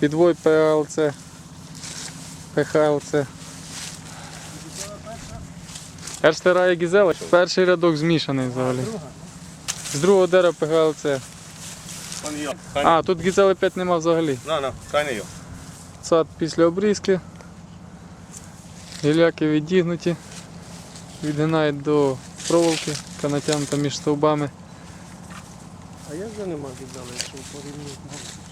Підвой ПЛЦ. ПХЛЦ. Ерштера і Гізела. Перший рядок змішаний взагалі. З другого дерева. Keine. А, тут Гізели 5 нема взагалі. Сад після обрізки. Гіляки відігнуті. Відгинають до проволоки, яка натягнута між стовбами. А як же нема віддали, якщо порівняти?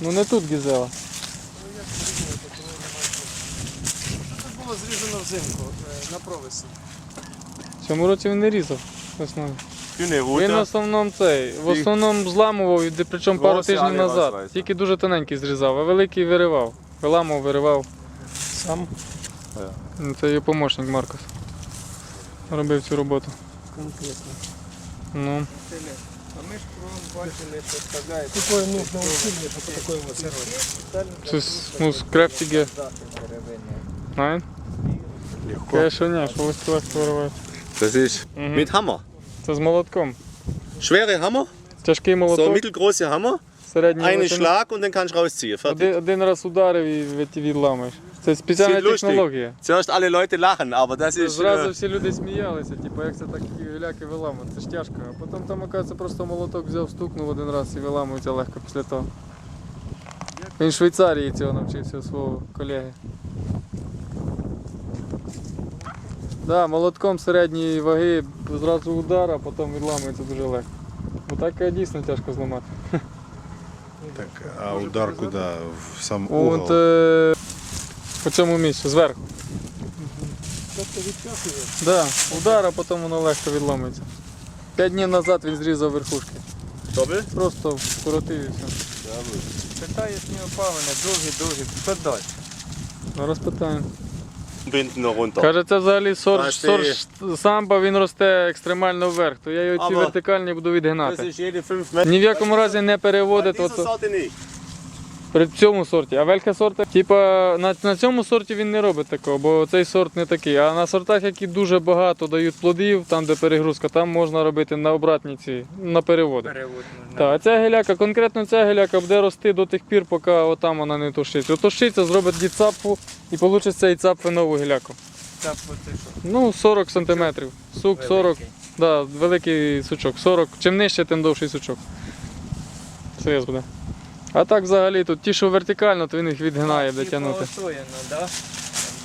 Ну не тут гізела. Це було зрізано взимку е, на провесі. В цьому році він не різав. весною. Dünne Він в основному цей, в основному зламував, і де- причому пару тижнів назад. Тільки дуже тоненький зрізав, а великий виривав. Виламував, виривав. Сам Ну, Це його помощник Маркос. Робив цю роботу. конкретно. Ну, ми ж бачили, що вставляють. Такое нужно усилие, щоб такое вот це с- ну, з крептіги. Nein? Конечно, не, що ось легко виривають. Das ist Mhm. mit Hammer. Це з молотком. Schwere Hammer, Тяжкий so молоток, mittelgroße Hammer, середній einen величини. Schlag und den kannst du rausziehen. Fertig. Один, один раз ударив і від- відламаєш. Це спеціальна технологія. Zuerst alle Leute lachen, aber das ist. Зразу Äh, всі люди сміялися, типу, як це так гіляки виламують, це ж тяжко. А потім там, оказується, просто молоток взяв, стукнув один раз і виламується легко після того. Він в Швейцарії цього навчився у свого колеги. Да, молотком середньої ваги зразу удар, а потім відламується дуже легко. Бо так е, дійсно тяжко зламати. Так, а удар куди? В сам угол? От е, по цьому місцю, зверху. Тобто. Да, удар, а потім воно легко відломиться. П'ять днів назад він зрізав верхушки. Doppel? Просто вкоротив і все. Питаєш мені опалення, довгі-довгі. Що далі? Зараз питаємо. Binden runter. Каже, це взагалі сорт, Бачите, сорт самба, він росте екстремально вверх, то я його ці вертикальні буду відгинати. ist jede 5 Meter. Ні в якому разі не переводити. переводить оце. При цьому сорті. А велька сорта, типа на, на цьому сорті він не робить такого, бо цей сорт не такий. А на сортах, які дуже багато дають плодів, там де перегрузка, там можна робити на обратні ці, на переводи. Перевод можна. Так, а ця геляка, конкретно ця геляка буде рости до тих пір, поки отам вона не тушиться. Отушиться, зробить діцапфу і вийде цей цапфи нову геляку. Так, оце що? Ну, 40 см. Сук 40, да, великий сучок. 40. Чим нижче, тим довший сучок. Серйоз буде. А так взагалі тут ті, що вертикально, то він їх відгинає, де Типа тягнути. осояно, да?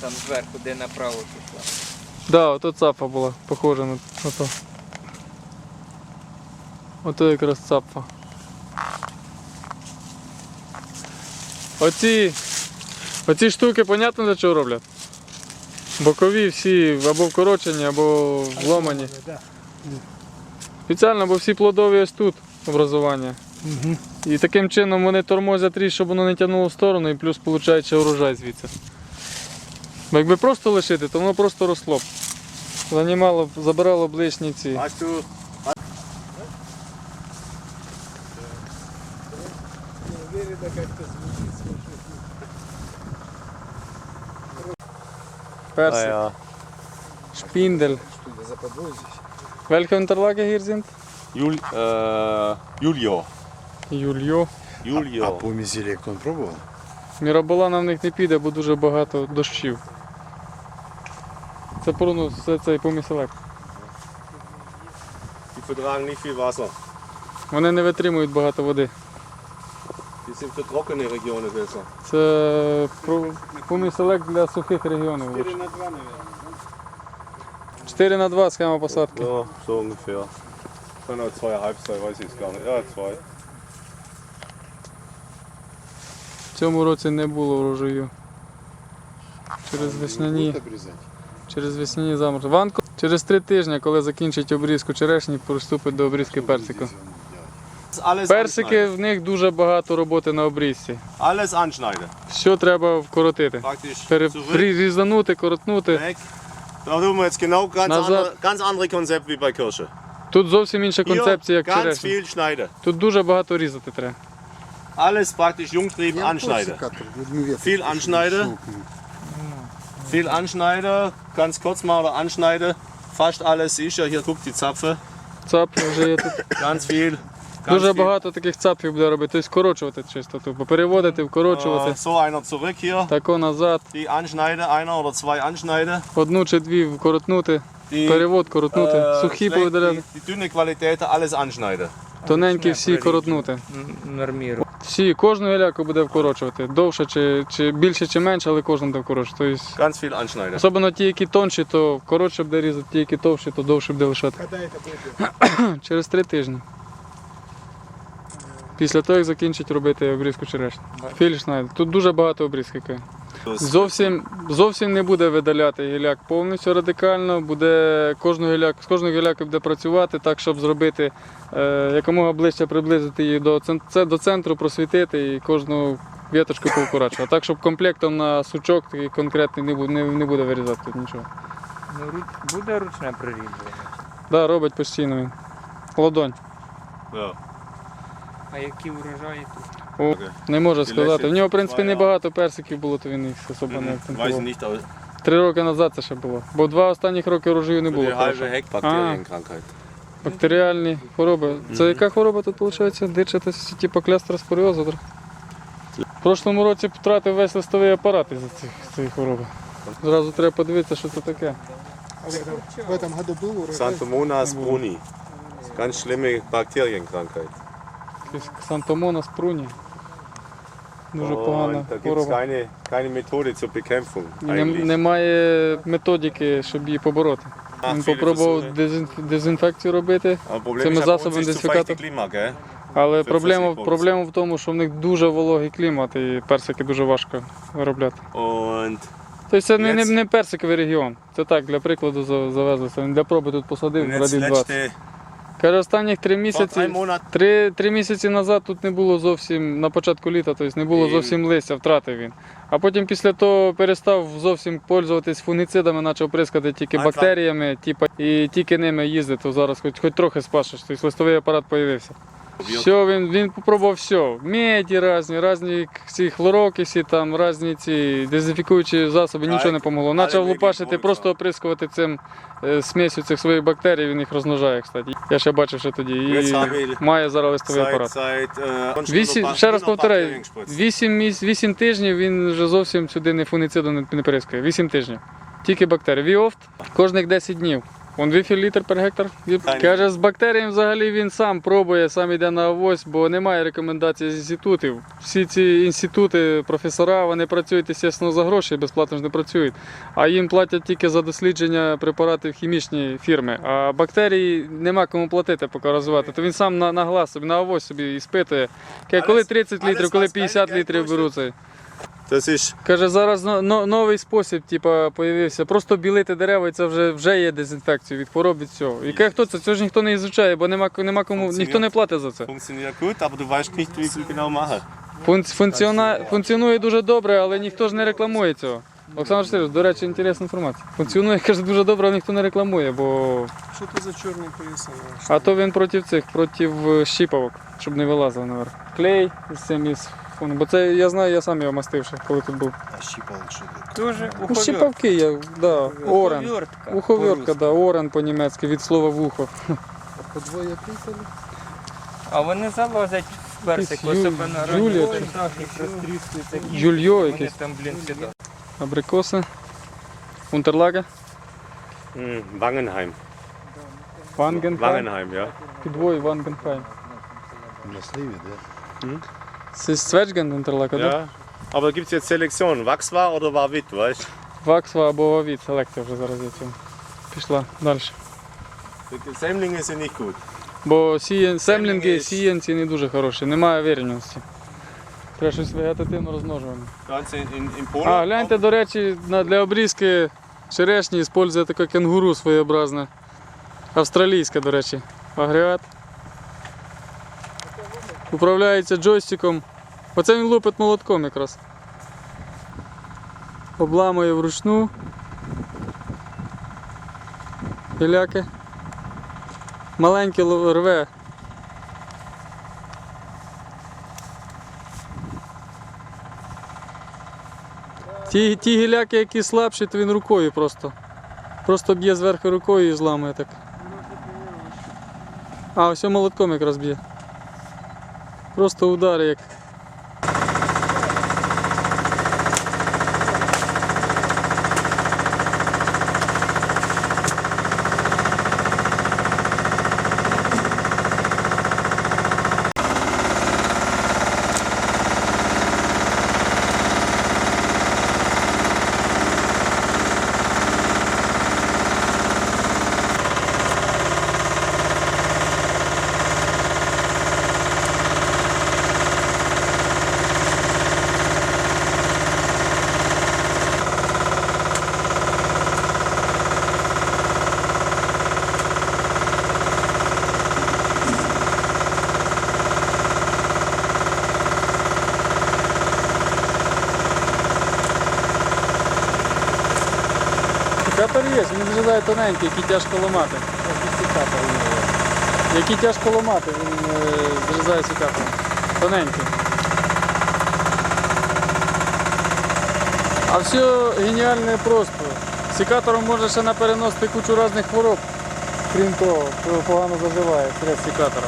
Там, зверху, де направо пішла. Да, ото цапфа була, похожа на, то. Ото якраз цапфа. Оці, оці штуки, понятно для чого роблять? Бокові всі або вкорочені, або вломані. Спеціально, бо всі плодові ось тут образування. Угу. І таким чином вони тормозять ріж, щоб воно не тягнуло в сторону і плюс виходить урожай звідси. Бо якби просто лишити, то воно просто росло б. Занімало, б- забирало б лишні ці. Персик, шпіндель. Здесь? Unterlage hier sind? Jul, äh, Julio. Юльо. А Julio. по мізелекту он пробував? Міроболана в них не піде, бо дуже багато дощів. Це про ну, це цей поміселек. Вони не витримують багато води. Це поміселек для сухих регіонів. 4 на 2, наверное. 4 на 2 схема посадки. Ja, so ungefähr. Kann auch zweieinhalb sein, weiß ich jetzt gar nicht. Ja, zwei. В цьому році не було врожаю. Через весняні, через весняні заморозки. Ванко через три тижні, коли закінчить обрізку черешні, приступить до обрізки персику. Персики в них дуже багато роботи на обрізці. Що треба вкоротити? Різанути, коротнути. Тут зовсім інша концепція, як черешня. Тут дуже багато різати треба. Alles praktisch Jungtrieb anschneiden. Viel anschneiden. Viel anschneiden, ganz kurz mal oder anschneiden. Fast alles ist ja, hier guckt die Zapfe. Цапи вже є тут. Ganz viel. Ganz Дуже viel. багато таких цапів буде робити. Тобто скорочувати чисто. Тобто переводити, вкорочувати. Äh, so einer zurück hier. Тако назад. Die Anschneide, einer oder zwei Anschneide. Одну чи дві вкоротнути. Die, Перевод коротнути. äh, Сухі schlecht- повидаляти. die, die dünne Qualität, alles Anschneide. Тоненькі всі коротнути. Всі, кожну гіляку буде вкорочувати. Довше чи, чи більше, чи менше, але кожну буде вкорочувати. Тобто, Ganz viel anschneiden. особливо ті, які тонші, то коротше буде різати, ті, які товші, то довше буде лишати. Когда это будет? Через три тижні. Після того, як закінчить робити обрізку черешні. Філішнайд. Тут дуже багато обрізки. Зовсім, зовсім не буде видаляти гіляк повністю радикально, буде кожну гіляк, з кожного гіляка буде працювати так, щоб зробити е, якомога ближче приблизити її до, це, до центру, просвітити і кожну віточку повкорачувати. Так, щоб комплектом на сучок такий конкретний не буде, не, не буде вирізати тут нічого. Ну, буде ручне прирідження. Да, робить постійно він. Ладонь. Ja. А які врожаї тут? О, не можу І сказати. Лесі В нього, в принципі, твоя. небагато персиків було, то він їх особо не Mhm. Weiß ich акцентував. nicht, aber Три роки назад це ще було. Бо два останніх роки рожаю не für було. die halbe хорошого. Heck Bakterienkrankheit. Бактеріальні хвороби. Це яка хвороба тут виходить? Дичатися, типу клястероспоріозу? так? В прошлому році втратив весь листовий апарат із цих цієї хвороби. Зразу треба подивитися, що це таке. А в этом, в этом году был урожай? Xanthomonas bruni. Ganz schlimme Bakterienkrankheit. Якийсь Ксантомонас пруні. Дуже погана es хвороба. keine, Methode zur Bekämpfung. Нем- Немає методики, щоб її побороти. Він попробував дезін- дезінфекцію робити, Цими засобами дезінфікатор. але Це проблема, всі проблема в тому, що в них дуже вологий клімат і персики дуже важко виробляти. Und Тобто це не, не, не персиковий регіон. Це так, для прикладу за- завезли. Це для проби тут посадив jetzt радів 20. letzte, Каже, останніх три місяці. Три, три місяці назад тут не було зовсім на початку літа, тобто не було зовсім листя, втратив він. А потім після того перестав зовсім пользуватись фунгіцидами, почав прискати тільки бактеріями, типу, і тільки ними їздити, то зараз хоч, хоч трохи спашиш, Тобто листовий апарат з'явився. Все, він, він попробував все. Меді різні, різні ці хлорокисі, там різні ці дезінфікуючі засоби, нічого не помогло. Почав лупашити, просто оприскувати цим е, смесю цих своїх бактерій, він їх розмножає, кстати. Я ще бачив ще тоді. І має зараз листовий апарат. äh, Вісім, ще раз повторяю, Bakterien gespritzt. 8, 8 тижнів він вже зовсім сюди не фунгіцидом не, не прискає. 8 тижнів. Тільки бактерії. Віофт кожних 10 днів. Он віфіль літр per гектар. Каже, з бактеріями взагалі він сам пробує, сам йде на авось, бо немає рекомендацій з інститутів. Всі ці інститути, професора, вони працюють, звісно, за гроші, безплатно ж не працюють. А їм платять тільки за дослідження препаратів хімічні фірми. А бактерії нема кому платити, поки розвивати. То він сам на, на глаз собі, на авось собі іспитує. Каже, коли 30 літрів, коли 50 літрів Das ist Каже, зараз но- но- новий спосіб, типа, появився. Просто білити дерева, і це вже, вже є дезінфекція від хвороб від цього. І каже, хто це? Це ж ніхто не ізучає, бо нема, нема кому, ніхто не платить за це. funktioniert gut, aber du weißt nicht, wie genau mache. Функціона, функціонує дуже добре, але ніхто ж не рекламує цього. Олександр Васильович, до речі, інтересна інформація. Функціонує, каже, дуже добре, але ніхто не рекламує, бо. Что это за черные пояса? А то він проти цих, проти щіпавок, щоб не вилазили наверх. Клей з цим із. Бо це я знаю, я сам його мастив ще, коли тут був. А щипал що таке? Дуже Ну, уховертка. щіпавки є, да, орен. Уховертка. Уховертка, да, орен по-німецьки, від слова вухо. По двое писали? А вони залазять в персик, Якийсь Ю- особливо Юлія ранні чи- розтріскуються. Вони якесь. там, блін, сюди. Абрикоси. Унтерлага. Hm, Wangenheim. Вангенхайм. Wangenheim, ja. Вангенхайм. На сливі, де? Це Цвечген Унтерлага, да? Ja. Aber gibt es jetzt Selektion? Wachs war oder war Witt, weißt du? Ваксва або Вавіт, селекція вже зараз є цьому. Пішла далі. Die Sämlinge sind nicht gut. Бо сіян, семлінги, Семлінги- сіянці не дуже хороші, немає вірності. Треба щось вегетативно розмножувати. А, гляньте, до речі, на- для обрізки черешні використовує таке кенгуру своєобразне. Австралійське, до речі, агрегат. Управляється джойстиком. Оце він лупить молотком якраз. Обламує вручну. Гіляки. Маленьке ло- рве. Ті, ті гіляки, які слабші, то він рукою просто. Просто б'є зверху рукою і зламує так. А, ось молотком якраз б'є. Просто удари як. Секатор є, він виглядає тоненький, який тяжко ламати. Який тяжко ламати, він е, зрізає секатором. Тоненький. А все геніальне просто. Секатором може ще напереносити кучу різних хвороб. Крім того, погано заживає через секатора.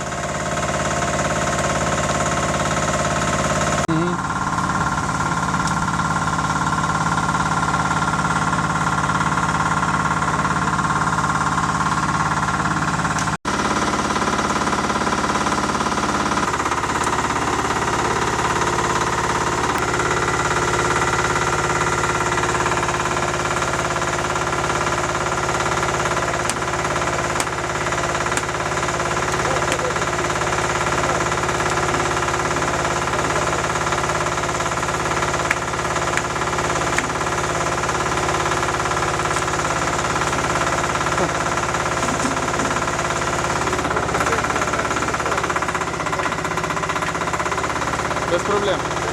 Без проблем.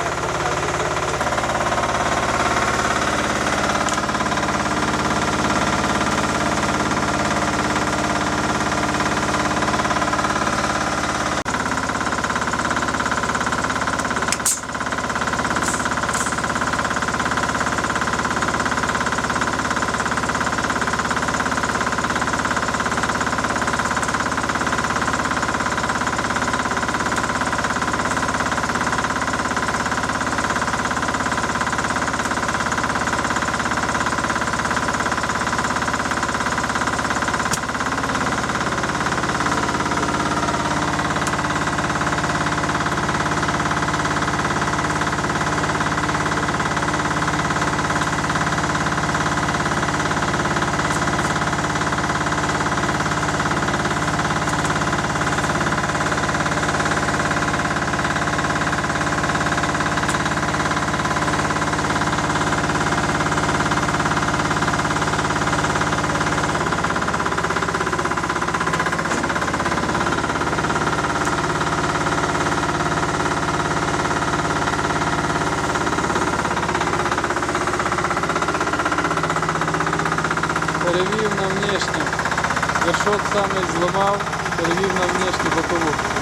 Перевів на внешню. Вершок саме зламав, перевів на внешню бокову.